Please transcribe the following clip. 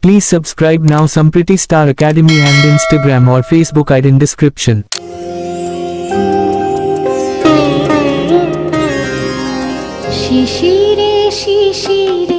Please subscribe now some pretty star academy and Instagram or Facebook ID in description. Shishire, shishire.